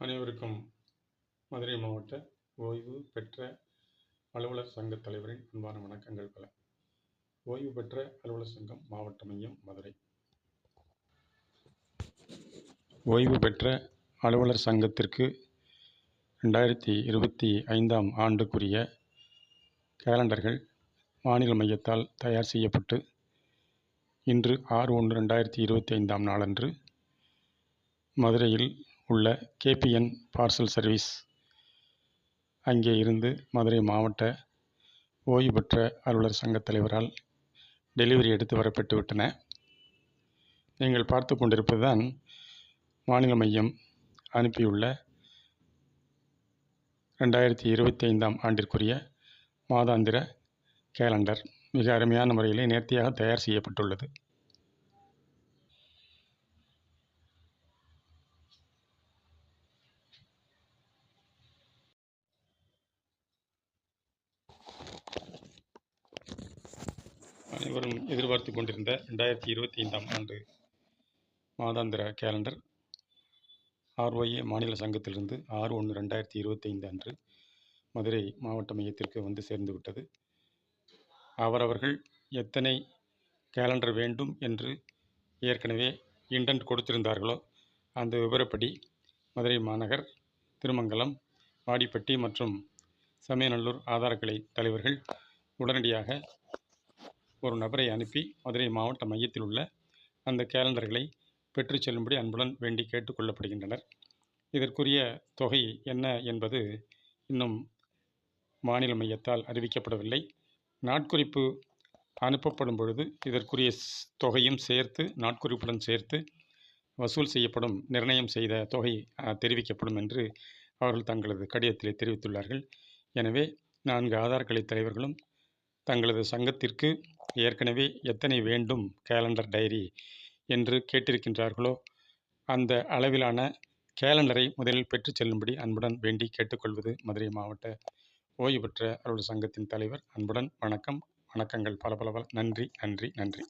அனைவருக்கும் மதுரை மாவட்ட ஓய்வு பெற்ற அலுவலர் சங்கத் தலைவரின் அன்பான வணக்கங்கள் பல. ஓய்வு பெற்ற அலுவலர் சங்கம் மாவட்ட மையம் மதுரை. ஓய்வு பெற்ற அலுவலர் சங்கத்திற்கு ரெண்டாயிரத்தி இருபத்தி ஐந்தாம் ஆண்டுக்குரிய கேலண்டர்கள் மாநில மையத்தால் தயார் செய்யப்பட்டு இன்று ஆறு ஒன்று ரெண்டாயிரத்தி இருபத்தி ஐந்தாம் நாளன்று மதுரையில் உள்ள கேபிஎன் பார்சல் சர்வீஸ். அங்கே இருந்து மதுரை மாவட்ட ஓய்வு பெற்ற அலுவலர் சங்கத் தலைவரால் டெலிவரி எடுத்து வரப்பட்டு விட்டன. நீங்கள் பார்த்து கொண்டிருப்பதுதான் மாநில மையம் அனுப்பியுள்ள ரெண்டாயிரத்தி இருபத்தி ஐந்தாம் ஆண்டிற்குரிய மாதாந்திர கேலண்டர். மிக அருமையான முறையிலே நேர்த்தியாக தயார் செய்யப்பட்டுள்ளது. அனைவரும் எதிர்பார்த்து கொண்டிருந்த ரெண்டாயிரத்தி இருபத்தி ஐந்தாம் ஆண்டு மாதாந்திர கேலண்டர் ஆர்ஒஏ மாநில சங்கத்திலிருந்து ஆறு ஒன்று ரெண்டாயிரத்தி இருபத்தி ஐந்து அன்று மதுரை மாவட்ட மையத்திற்கு வந்து சேர்ந்து விட்டது. அவரவர்கள் எத்தனை கேலண்டர் வேண்டும் என்று ஏற்கனவே இண்டன்ட் கொடுத்திருந்தார்களோ அந்த விவரப்படி மதுரை மாநகர் திருமங்கலம் வாடிப்பட்டி மற்றும் சமயநல்லூர் ஆதாரக்கலை தலைவர்கள் உடனடியாக ஒரு நபரை அனுப்பி மதுரை மாவட்ட மையத்தில் உள்ள அந்த கேலண்டர்களை பெற்றுச் செல்லும்படி அன்புடன் வேண்டி கேட்டுக்கொள்ளப்படுகின்றனர் இதற்குரிய தொகை என்ன என்பது இன்னும் மாநில மையத்தால் அறிவிக்கப்படவில்லை. நாட்குறிப்பு அனுப்பப்படும் பொழுது இதற்குரிய தொகையும் சேர்த்து நாட்குறிப்புடன் சேர்த்து வசூல் செய்யப்படும் நிர்ணயம் செய்த தொகை தெரிவிக்கப்படும் என்று அவர்கள் தங்களது கடிதத்திலே தெரிவித்துள்ளார்கள். எனவே நான்கு ஆதார் கிளை தலைவர்களும் தங்களது சங்கத்திற்கு ஏற்கனவே எத்தனை வேண்டும் கேலண்டர் டைரி என்று கேட்டிருக்கின்றார்களோ அந்த அளவிலான கேலண்டரை முதலில் பெற்றுச் செல்லும்படி அன்புடன் வேண்டி கேட்டுக்கொள்வது மதுரை மாவட்ட ஓய்வு பெற்ற அலுவலர் சங்கத்தின் தலைவர். அன்புடன் வணக்கம் வணக்கங்கள். பல பல பல. நன்றி நன்றி நன்றி.